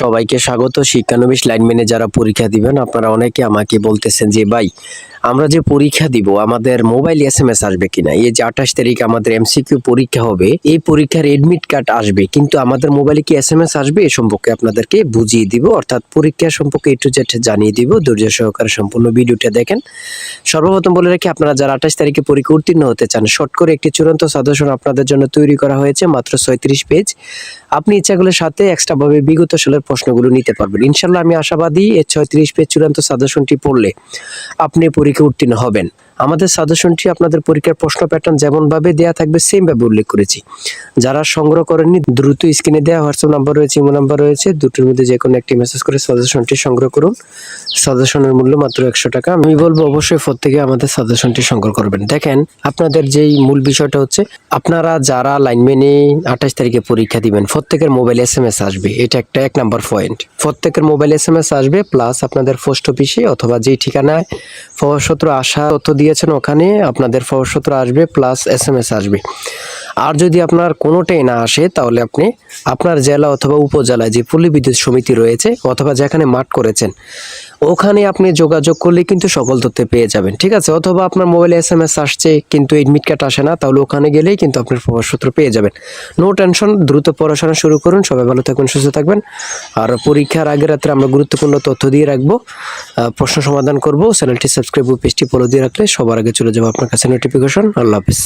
সবাইকে স্বাগত। শিক্ষানবিশ লাইনম্যানে যারা পরীক্ষা দিবেন, আপনারা অনেকে আমাকে বলতেছেন যে, ভাই, আমরা যে পরীক্ষা দিব, আমাদের মোবাইল এস এম এস আসবে কিনা? এই যে আঠাশ তারিখ আমাদের এমসিকিউ পরীক্ষা হবে, এই পরীক্ষার এডমিট কার্ড আসবে, কিন্তু আমাদের মোবাইলে কি এস এম এস আসবে? এ সম্পর্কে আপনাদেরকে বুঝিয়ে দিব, অর্থাৎ পরীক্ষা সম্পর্কে একটু জেড জানিয়ে দিব, ধৈর্য সহকারে সম্পূর্ণ ভিডিওটা দেখেন। সর্বপ্রথম বলে রাখি, আপনারা যারা আঠাশ তারিখে পরীক্ষা উত্তীর্ণ হতে চান শর্ট করে একটি চূড়ান্ত সাজেশন আপনাদের জন্য তৈরি করা হয়েছে, মাত্র ছয়ত্রিশ পেজ আপনি ইচ্ছাগুলোর সাথে এক্সট্রা ভাবে বিগত সালের প্রশ্নগুলো নিতে পারবেন। ইনশাল্লাহ আমি আশাবাদী এর ছয়ত্রিশ পেজ চূড়ান্ত সাজেশনটি পড়লে আপনি পরীক্ষা উত্তীর্ণ হবেন। আমাদের সাজেশনটি আপনাদের পরীক্ষার প্রশ্ন প্যাটার্ন যেমন ভাবে দেওয়া থাকবে সেম ভাবে উল্লেখ করেছি। যারা সংগ্রহ করেননি, দ্রুত স্ক্রিনে দেওয়া হোয়াটসঅ্যাপ নাম্বার রয়েছে ইমো নাম্বার রয়েছে, দুটোর মধ্যে যে কোনো একটি মেসেজ করে সাজেশনটি সংগ্রহ করুন। সাজেশনের মূল্য মাত্র একশো টাকা। আমি বলব অবশ্যই প্রত্যেকে আমাদের সাজেশনটি সংগ্রহ করবেন। দেখেন, আপনাদের যেই মূল বিষয়টা হচ্ছে, আপনারা যারা লাইনম্যানে আঠাশ তারিখে পরীক্ষা দিবেন, প্রত্যেকের মোবাইল এস এম এস আসবে। এটা একটা এক নাম্বার পয়েন্ট প্রত্যেকের মোবাইল এস এম এস আসবে প্লাস আপনাদের পোস্ট অফিসে অথবা যেই ঠিকানায় প্রবেশপত্র আসা তথ্য দিয়েছেন ওখানে আপনাদের প্রবেশপত্র আসবে প্লাস এস এম এস আসবে। আর যদি আপনার কোনোটাই না আসে, তাহলে আপনি আপনার জেলা অথবা উপজেলায় যে পল্লী বিদ্যুৎ সমিতি রয়েছে অথবা যেখানে মাঠ করেছেন, ওখানে আপনি যোগাযোগ করলে কিন্তু সকল তথ্য পেয়ে যাবেন, ঠিক আছে? অথবা আপনার মোবাইলে এস এম এস আসছে কিন্তু এডমিট কার্ড আসে না, তাহলে ওখানে গেলেই কিন্তু আপনার প্রবেশপত্র পেয়ে যাবেন। নো টেনশন দ্রুত পড়াশোনা শুরু করুন, সবাই ভালো থাকবেন, সুস্থ থাকবেন। আর পরীক্ষার আগে রাত্রে আমরা গুরুত্বপূর্ণ তথ্য দিয়ে রাখব। প্রশ্ন সমাধান করব, চ্যানেলটি সাবস্ক্রাইব ও পেজটি ফলো দিয়ে রাখলে সবার আগে চলে যাব আপনার কাছে নোটিফিকেশন আল্লাহ হাফিজ।